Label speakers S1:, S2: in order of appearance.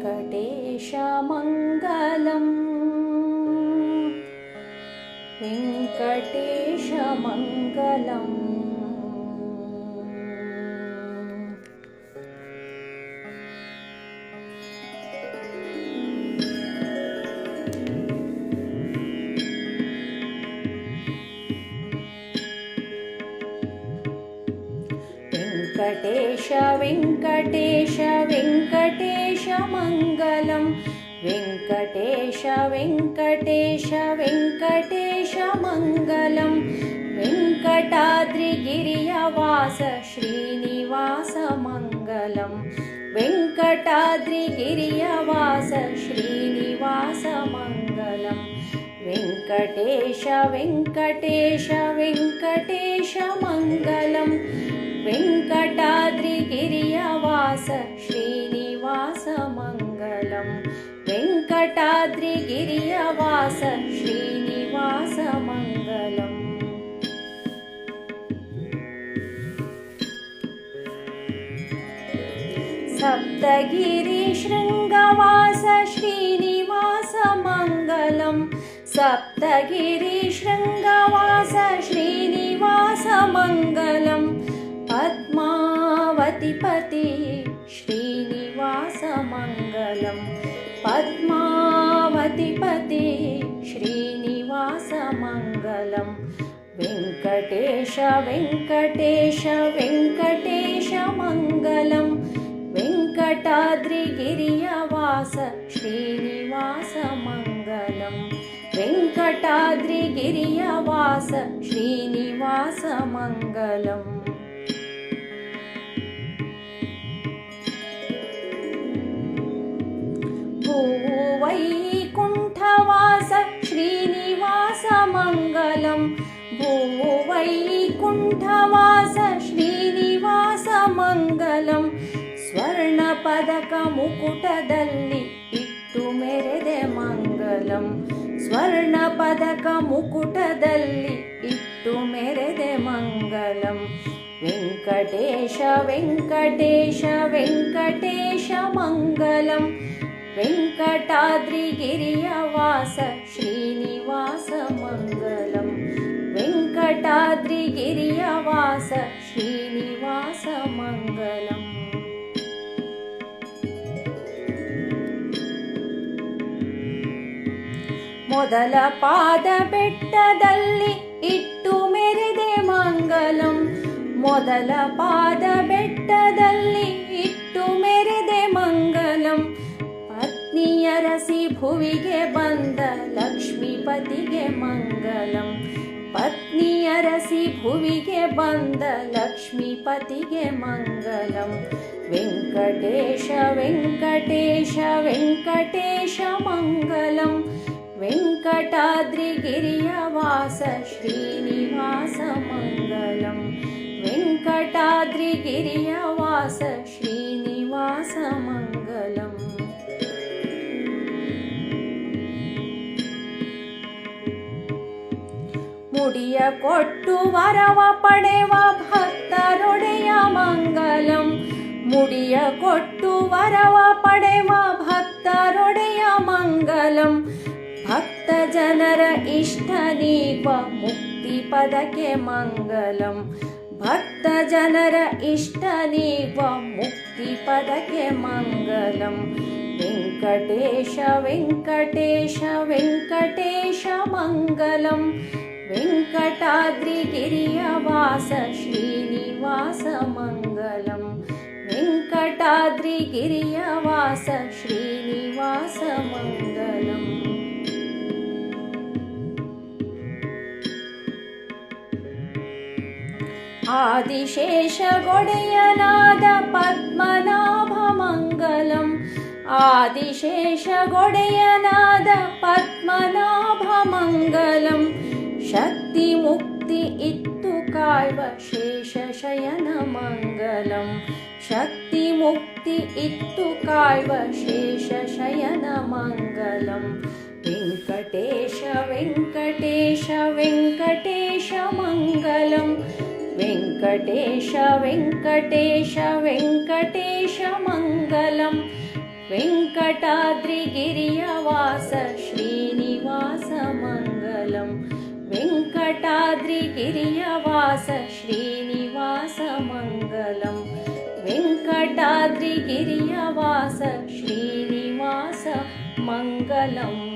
S1: वेङ्कटेशमङ्गलम्। वेङ्कटेशमङ्गलम्। वेङ्कटेश वेङ्कटेश वेङ्कटेशमङ्गलं वेङ्कटेश वेङ्कटेश वेङ्कटेशमङ्गलं वेङ्कटाद्रिगिरियवास श्रीनिवासमङ्गलं वेङ्कटाद्रिगिरियवास श्रीनिवासमङ्गलं वेङ्कटेश वेङ्कटेश वेङ्कटेशमङ्गलम्। वेङ्कटाद्रिगिरियवास श्रीनिवासमङ्गलं वेङ्कटाद्रिगिरियवास श्रीनिवासमङ्गलम् सप्तगिरिशृङ्गवास श्रीनिवासमङ्गलं सप्तगिरिशृङ्गवास श्रीनिवासमङ्गलम् पद्मावतिपति श्रीनिवासमङ्गलं पद्मावतिपति श्रीनिवासमङ्गलं वेङ्कटेश वेङ्कटेश वेङ्कटेशमङ्गलं वेङ्कटाद्रिगिरियवास श्रीनिवासमङ्गलं वेङ्कटाद्रिगिरियवास श्रीनिवासमङ्गलम्। भूवैकुण्ठवास वैकुण्ठवास श्रीनिवासमङ्गलं स्वर्णपदकमुकुटदल्लि इट्टु मेरेदे मङ्गलं स्वर्णपदकमुकुटदल्लि इट्टु मेरेदे मङ्गलम् वेङ्कटेश वेङ्कटेश वेङ्कटेश मङ्गलं वेङ्कटाद्रिगिरियवास श्री वेङ्कटाद्रिगिरियवास श्रीनिवासमङ्गलम् ಮೊದಲ ಪಾದ ಬೆಟ್ಟದಲ್ಲಿ ಇಟ್ಟು ಮೆರೆದೆ ಮಂಗಲಂ ಮೊದಲ ಪಾದ ಬೆಟ್ಟದಲ್ಲಿ ಇಟ್ಟು ಮೆರೆದೆ ಮಂಗಲಂ ಪತ್ನಿಯರಸಿ ಭುವಿಗೆ ಬಂದ ಲಕ್ಷ್ಮೀಪತಿಗೆ ಮಂಗಲಂ ಪತ್ನಿಯರಸಿ ಭುವಿಗೆ ಬಂದ ಲಕ್ಷ್ಮೀಪತಿಗೆ ಮಂಗಲಂ ವೆಂಕಟೇಶ ವೆಂಕಟೇಶ ವೆಂಕಟೇಶ ಮಂಗಲಂ वेङ्कटाद्रिगिरियवास श्रीनिवासमङ्गलं वेङ्कटाद्रिगिरियवास श्रीनिवासमङ्गलम् ಮುಡಿಯ ಕೊಟ್ಟು ವರವ ಪಡೆವ ಭಕ್ತರೊಡೆಯ ಮಂಗಲಂ ಮುಡಿಯ ಕೊಟ್ಟು ವರವ ಪಡೆವ ಭಕ್ತರೊಡೆಯ ಮಂಗಲಂ ಭಕ್ತ ಜನರ ಇಷ್ಟ ನೀಪ ಮುಕ್ತಿ ಪದಕ್ಕೆ ಮಂಗಲಂ ಭಕ್ತ ಜನರ ಇಷ್ಟ ನೀಪ ಮುಕ್ತಿ ಪದಕ್ಕೆ ಮಂಗಲಂ ವೆಂಕಟೇಶ ವೆಂಕಟೇಶ ವೆಂಕಟೇಶ ಮಂಗಲಂ वेङ्कटाद्रिगिरियवास श्रीनिवास मङ्गलं वेङ्कटाद्रिगिरियवास श्रीनिवास मङ्गलम् आदिशेषगोडेयनाद पद्मनाभमङ्गलम् आदिशेषगोडेयनाद पद्मनाभमङ्गलम् शक्तिमुक्ति काय्व शेषशयनमङ्गलं शक्तिमुक्ति इत्तु काय्व शेषशयनमङ्गलं वेङ्कटेश वेङ्कटेश वेङ्कटेशमङ्गलं वेङ्कटेश वेङ्कटेश वेङ्कटेशमङ्गलं वेङ्कटाद्रिगिरियवास श्रीनिवास मङ्गलम् वेङ्कटाद्रिगिरियवास श्रीनिवास वेङ्कटाद्रिगिरियवास श्रीनिवास मङ्गलम्